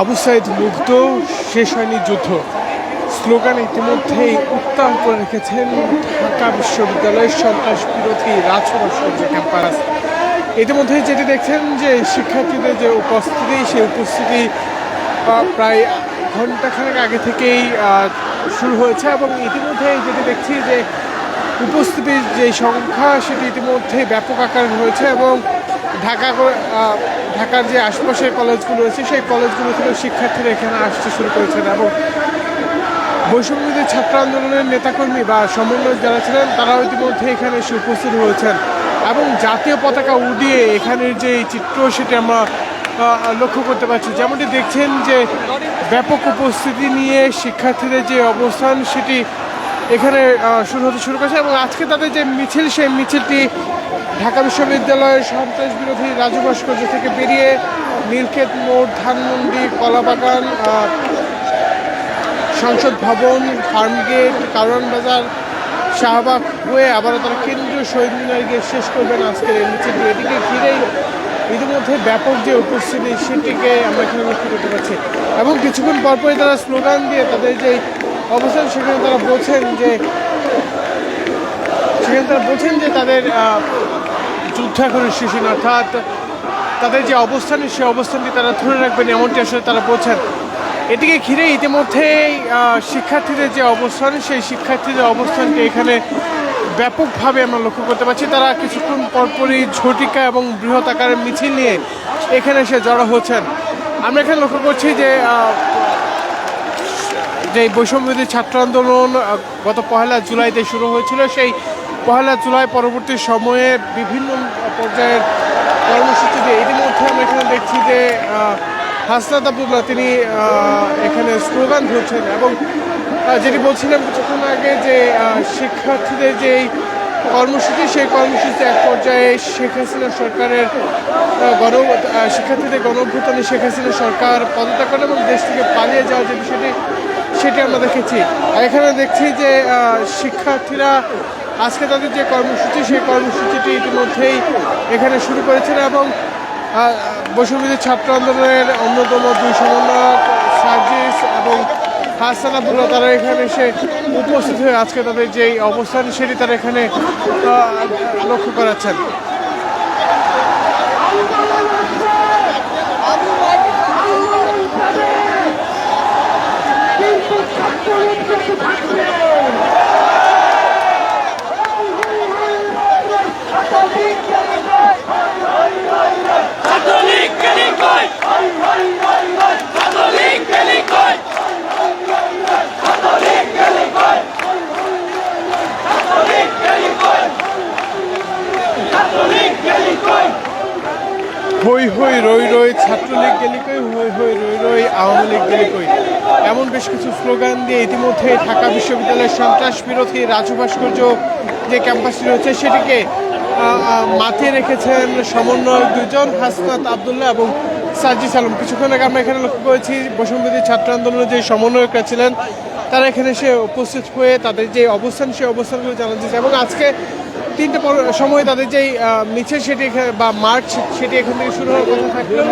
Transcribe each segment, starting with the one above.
আবু সাইদ মুগ্ধ, শেষ হয়নি যুদ্ধ। স্লোগান ইতিমধ্যেই উত্তাল করে রেখেছেন ঢাকা বিশ্ববিদ্যালয়ের সন্ত্রাস বিরোধী রাজভাস্কর্য ক্যাম্পাস। ইতিমধ্যে যেটি দেখছেন যে শিক্ষার্থীদের যে উপস্থিতি, সেই উপস্থিতি প্রায় ঘন্টাখানেক আগে থেকেই শুরু হয়েছে এবং ইতিমধ্যে যেটি দেখছি যে উপস্থিতির যে সংখ্যা, সেটি ইতিমধ্যে ব্যাপক আকারে হয়েছে এবং ঢাকা করে- ঢাকার যে আশপাশের কলেজগুলো রয়েছে, সেই কলেজগুলো থেকে শিক্ষার্থীরা এখানে আসতে শুরু করেছেন এবং বৈষম্যদের ছাত্র আন্দোলনের নেতাকর্মী বা সমন্বয় যারা ছিলেন তারাও ইতিমধ্যে এখানে এসে উপস্থিত হয়েছেন। এবং জাতীয় পতাকা উড়িয়ে এখানের যে চিত্র, সেটি আমরা লক্ষ্য করতে পারছি। যেমনটি দেখছেন যে ব্যাপক উপস্থিতি নিয়ে শিক্ষার্থীদের যে অবস্থান, সেটি এখানে শুরু হতে শুরু করেছে এবং আজকে তাদের যে মিছিল, সেই মিছিলটি ঢাকা বিশ্ববিদ্যালয়ের সন্ত্রাস বিরোধী রাজু ভাস্কর্য থেকে বেরিয়ে নীলক্ষেত মোড়, ধানমন্ডি, কলাবাগান সংসদ ভবন, ফার্মগেট, কারওয়ান বাজার, শাহবাগ হয়ে আবারও তারা কেন্দ্রীয় শহীদ মিনার গিয়ে শেষ করবেন আজকের এই মিছিলটি। এটিকে ঘিরেই ইতিমধ্যে ব্যাপক যে উপস্থিতি, সেটিকে আমরা এখানে লক্ষ্য করতে পারছি। এবং কিছুক্ষণ পরপরই তারা স্লোগান দিয়ে তাদের যে অবস্থান সেখানে তারা বলছেন যে, সেখানে তারা বলছেন যে তাদের যুদ্ধ এখন শেষ অর্থাৎ তাদের যে অবস্থান, সেই অবস্থানটি তারা ধরে রাখবেন, এমনটি আসলে তারা বলছেন এটিকে ঘিরে ইতিমধ্যেই শিক্ষার্থীদের যে অবস্থান, সেই শিক্ষার্থীদের অবস্থানকে এখানে ব্যাপকভাবে আমরা লক্ষ্য করতে পারছি। তারা কিছুক্ষণ পরপরই ঝটিকা এবং বৃহৎ আকারের মিছিল নিয়ে এখানে এসে জড়ো হচ্ছেন। আমরা এখানে লক্ষ্য করছি যে যে বৈষম্যবিরোধী ছাত্র আন্দোলন গত পহেলা জুলাইতে শুরু হয়েছিল, সেই পহেলা জুলাই পরবর্তী সময়ে বিভিন্ন পর্যায়ের কর্মসূচি দিয়ে ইতিমধ্যে আমরা এখানে দেখছি যে হাসনাত আবদুল্লাহ তিনি এখানে স্লোগান ধরছেন এবং যেটি বলছিলাম কিছুক্ষণ আগে যে শিক্ষার্থীদের যে কর্মসূচি, সেই কর্মসূচিতে এক পর্যায়ে শেখ হাসিনা সরকারের গণ শিক্ষার্থীদের গণ শেখ হাসিনা সরকার পদত্যাগ করেন এবং দেশ থেকে পালিয়ে যাওয়ার যে বিষয়টি সেটি আমরা দেখেছি। আর এখানে দেখছি যে শিক্ষার্থীরা আজকে তাদের যে কর্মসূচি সেই কর্মসূচিটি ইতিমধ্যেই এখানে শুরু করেছেন এবং আহ, বৈষম্যবিরোধী ছাত্র আন্দোলনের অন্যতম দুই সমন্বয়ক সার্জিস এবং হাসান আবদুল্লাহ তারা এখানে এসে উপস্থিত হয়ে আজকে তাদের যে অবস্থান সেটি তারা এখানে লক্ষ্য করাচ্ছেন। হই হই রই রই ছাত্রলীগ গেলিকই হই হই রই রই আওয়ামী লীগ গেলিকই এমন বেশ কিছু স্লোগান দিয়ে ইতিমধ্যে ঢাকা বিশ্ববিদ্যালয়ের সন্ত্রাস বিরোধী রাজু ভাস্কর্য যে ক্যাম্পাসটি রয়েছে, সেটিকে মাতিয়ে রেখেছেন সমন্বয়ক দুজন, হাসনাত আবদুল্লাহ এবং সাজিস আলম কিছুক্ষণ আগে আমরা এখানে লক্ষ্য করেছি বৈষম্যবিরোধী ছাত্র আন্দোলনের যে সমন্বয়করা ছিলেন, তারা এখানে এসে উপস্থিত হয়ে তাদের যে অবস্থান, সেই অবস্থানগুলো জানান এবং আজকে তিনটে পর- সময় তাদের যেই মিছিল সেটি বা মার্চ সেটি এখান থেকে শুরু হওয়ার কথা থাকলেও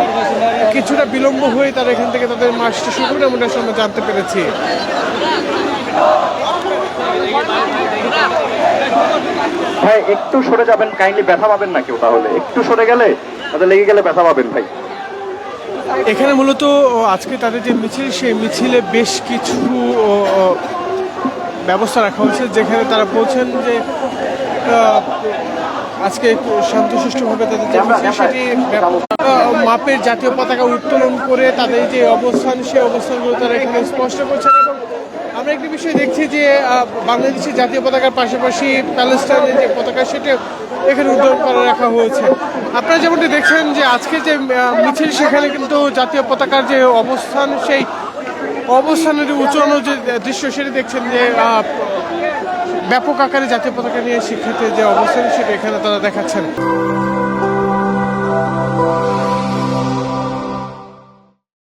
কিছুটা বিলম্ব হয়ে তারা এখান থেকে তাদের মার্চটা শুরু করে আসলে আমরা জানতে পেরেছি। ভাই একটু সরে যাবেন কাইন্ডলি ব্যথা পাবেন না কেউ তাহলে একটু সরে গেলে তাদের লেগে গেলে ব্যথা পাবেন ভাই। এখানে মূলত আজকে তাদের যে মিছিল সেই মিছিলে বেশ কিছু ব্যবস্থা রাখা হয়েছে যেখানে তারা বলছেন যে আজকে শান্তশিষ্টভাবে তাদের যে সেটি মাপের জাতীয় পতাকা উত্তোলন করে তাদের যে অবস্থান, সেই অবস্থানগুলো তারা এখানে স্পষ্ট করছেন এবং আমরা একটি বিষয় দেখছি যে বাংলাদেশের জাতীয় পতাকার পাশাপাশি প্যালেস্টাইনের যে পতাকা সেটা এখানে উদ্যোগ করে রাখা হয়েছে। আপনারা যেমনটি দেখছেন যে, আজকে যে মিছিল, সেখানে কিন্তু জাতীয় পতাকার যে অবস্থান, সেই অবস্থানের উঁচানো যে দৃশ্য, সেটি দেখছেন যে ব্যাপক আকারে জাতীয় পতাকা নিয়ে শিক্ষার্থীর যে অবস্থান সেটা এখানে তারা দেখাচ্ছেন।